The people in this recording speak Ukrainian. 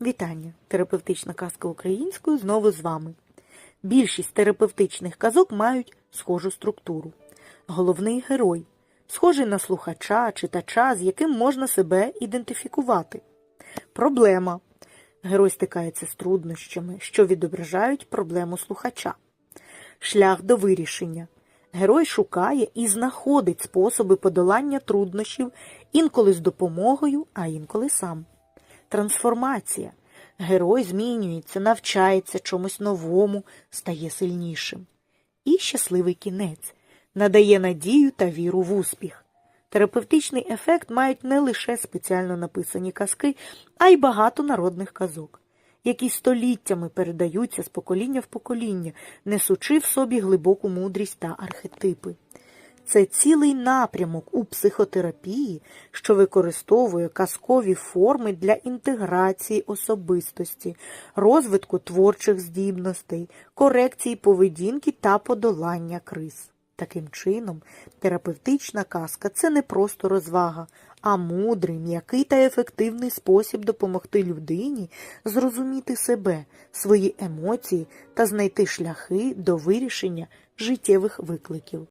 Вітання! Терапевтична казка українською знову з вами. Більшість терапевтичних казок мають схожу структуру. Головний герой схожий на слухача, читача, з яким можна себе ідентифікувати. Проблема. Герой стикається з труднощами, що відображають проблему слухача. Шлях до вирішення. Герой шукає і знаходить способи подолання труднощів інколи з допомогою, а інколи сам. Трансформація. Герой змінюється, навчається чомусь новому, стає сильнішим. І щасливий кінець надає надію та віру в успіх. Терапевтичний ефект мають не лише спеціально написані казки, а й багато народних казок, які століттями передаються з покоління в покоління, несучи в собі глибоку мудрість та архетипи. Це цілий напрямок у психотерапії, що використовує казкові форми для інтеграції особистості, розвитку творчих здібностей, корекції поведінки та подолання криз. Таким чином, терапевтична казка це не просто розвага, а мудрий, м'який та ефективний спосіб допомогти людині зрозуміти себе, свої емоції та знайти шляхи до вирішення життєвих викликів.